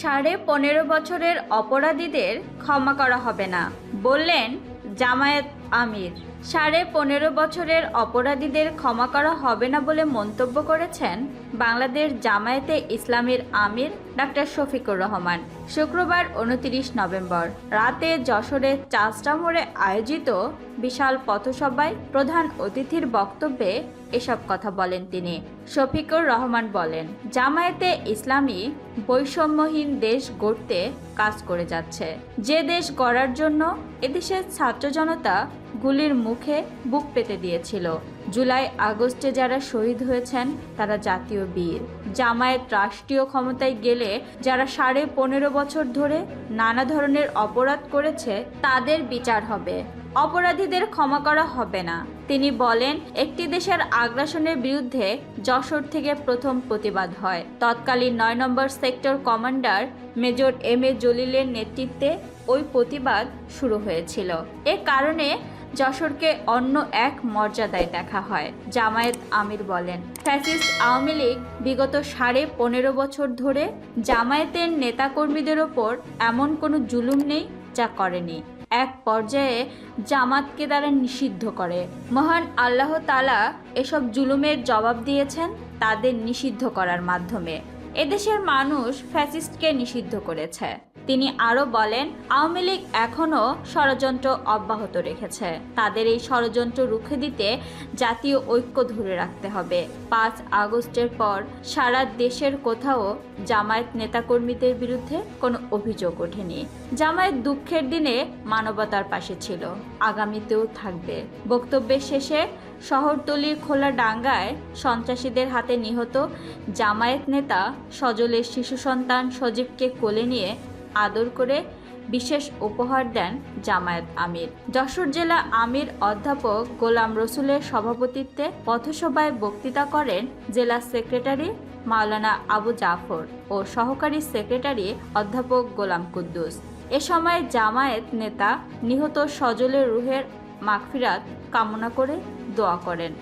সাড়ে পনেরো বছরের অপরাধীদের ক্ষমা করা হবে না বললেন জামায়াত আমির। সাড়ে পনেরো বছরের অপরাধীদের ক্ষমা করা হবে না বলে মন্তব্য করেছেন বাংলাদেশ জামায়াতে ইসলামের আমির ডাক্তার শফিকুর রহমান। শুক্রবার উনত্রিশ নভেম্বর রাতে যশোরের চাষটা মোড়ে আয়োজিত বিশাল পথসভায় প্রধান অতিথির বক্তব্যে এসব কথা বলেন তিনি। শফিকুর রহমান বলেন, জামায়াতে ইসলামী বৈষম্যহীন দেশ গড়তে কাজ করে যাচ্ছে। যে দেশ গড়ার জন্য এদেশের ছাত্র জনতা গুলির মুখে বুক পেতে দিয়েছিল। জুলাই, আগস্টে যারা শহীদ হয়েছেন, তারা জাতীয় বীর। জামায়াত রাষ্ট্রীয় ক্ষমতায় গেলে যারা সাড়ে পনেরো বছর ধরে নানা ধরনের অপরাধ করেছে, তাদের বিচার হবে। অপরাধীদের ক্ষমা করা হবে না। তিনি বলেন, একটি দেশের আগ্রাসনের বিরুদ্ধে যশোর থেকে প্রথম প্রতিবাদ হয়। তৎকালীন নয় number sector commander major M A জলিলের নেতৃত্বে ওই প্রতিবাদ শুরু হয়েছিল। এ কারণে যশোরকে অন্য এক মর্যাদায় দেখা হয়, জামায়াত আমির বলেন। ফ্যাসিস্ট আওয়ামী লীগ বিগত সাড়ে পনেরো বছর ধরে জামায়াতের নেতাকর্মীদের ওপর এমন কোনো জুলুম নেই যা করেনি। এক পর্যায়ে জামাতকে তারা নিষিদ্ধ করে। মহান আল্লাহ তালা এসব জুলুমের জবাব দিয়েছেন তাদের নিষিদ্ধ করার মাধ্যমে। এদেশের মানুষ ফ্যাসিস্টকে নিষিদ্ধ করেছে। তিনি আরও বলেন, আওয়ামী লীগ এখনও ষড়যন্ত্র অব্যাহত রেখেছে। তাদের এই ষড়যন্ত্র রুখে দিতে জাতীয় ঐক্য ধরে রাখতে হবে। পাঁচ আগস্টের পর সারা দেশের কোথাও জামায়াত নেতাকর্মীদের বিরুদ্ধে কোনো অভিযোগ ওঠেনি। জামায়াত দুঃখের দিনে মানবতার পাশে ছিল, আগামীতেও থাকবে। বক্তব্যের শেষে শহরতলির খোলা ডাঙ্গায় সন্ত্রাসীদের হাতে নিহত জামায়াত নেতা সজলের শিশু সন্তান সজীবকে কোলে নিয়ে আদর করে বিশেষ উপহার দেন জামায়াত আমির। যশোর জেলা আমির অধ্যাপক গোলাম রসুলের সভাপতিত্বে পথসভায় বক্তৃতা করেন জেলা সেক্রেটারি মাওলানা আবু জাফর ও সহকারী সেক্রেটারি অধ্যাপক গোলাম কুদ্দুস। এ সময় জামায়াত নেতা নিহত সজলের রুহের মাগফিরাত কামনা করে দোয়া করেন।